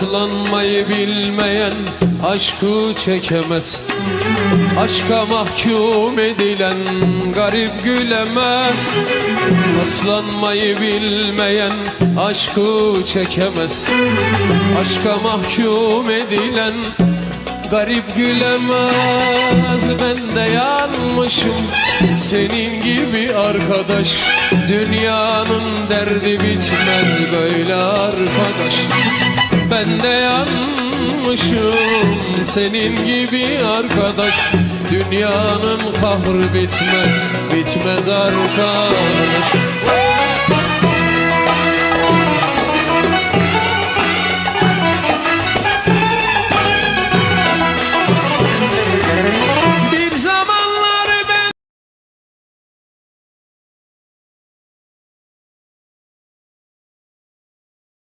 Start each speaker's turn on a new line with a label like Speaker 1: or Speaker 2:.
Speaker 1: Katlanmayı bilmeyen aşkı çekemez. Aşka mahkum edilen garip gülemez. Katlanmayı bilmeyen aşkı çekemez. Aşka mahkum edilen garip gülemez. Ben de yanmışım senin gibi arkadaş. Dünyanın derdi bitmez böyle arkadaş Ben de yanmışım. Senin gibi arkadaş Dünyanın kahrı bitmez bitmez arkadaş